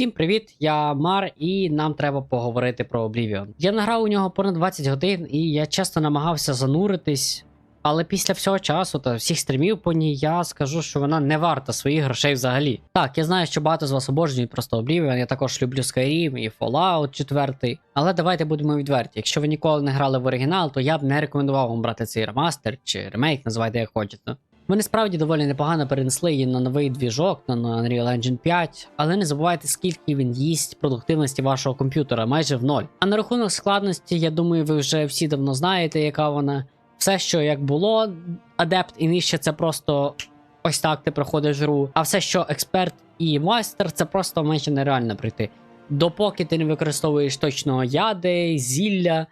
Усім привіт, я Мар, і нам треба поговорити про Oblivion. Я награв у нього понад 20 годин, і я часто намагався зануритись. Але після всього часу та всіх стрімів по ній я скажу, що вона не варта своїх грошей взагалі. Так, я знаю, що багато з вас обожнюють просто Oblivion, я також люблю Skyrim і Fallout 4. Але давайте будемо відверті. Якщо ви ніколи не грали в оригінал, то я б не рекомендував вам брати цей ремастер чи ремейк, називайте як хочете. Вони справді доволі непогано перенесли її на новий двіжок, на Unreal Engine 5, але не забувайте, скільки він їсть продуктивності вашого комп'ютера, майже в ноль. А на рахунок складності, я думаю, ви вже всі давно знаєте, яка вона. Все, що як було, адепт і нижче, це просто ось так ти проходиш гру. А все, що експерт і майстер, це просто майже нереально пройти. Допоки ти не використовуєш точно яди, зілля,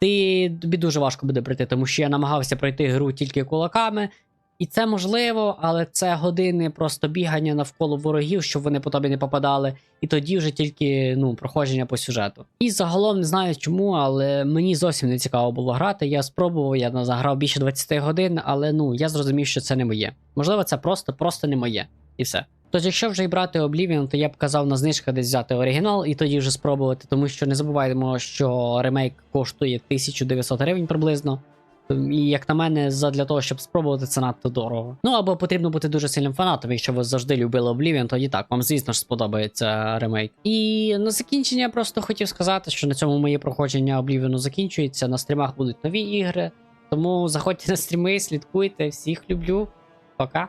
ти тобі дуже важко буде пройти, тому що я намагався пройти гру тільки кулаками. І це можливо, але це години просто бігання навколо ворогів, щоб вони по тобі не попадали, і тоді вже тільки ну, проходження по сюжету. І загалом не знаю чому, але мені зовсім не цікаво було грати. Я спробував, я заграв більше 20 годин, але ну я зрозумів, що це не моє. Можливо, це просто просто не моє. І все. Тож, якщо вже й брати Oblivion, то я б казав на знижках десь взяти оригінал і тоді вже спробувати, тому що не забуваймо, що ремейк коштує 1900 гривень приблизно. І як на мене, задля того, щоб спробувати, це надто дорого. Ну або потрібно бути дуже сильним фанатом. Якщо ви завжди любили Oblivion, тоді так, вам звісно ж сподобається ремейк. І на закінчення просто хотів сказати, що на цьому моє проходження Oblivion закінчується. На стрімах будуть нові ігри. Тому заходьте на стріми, слідкуйте, всіх люблю. Пока.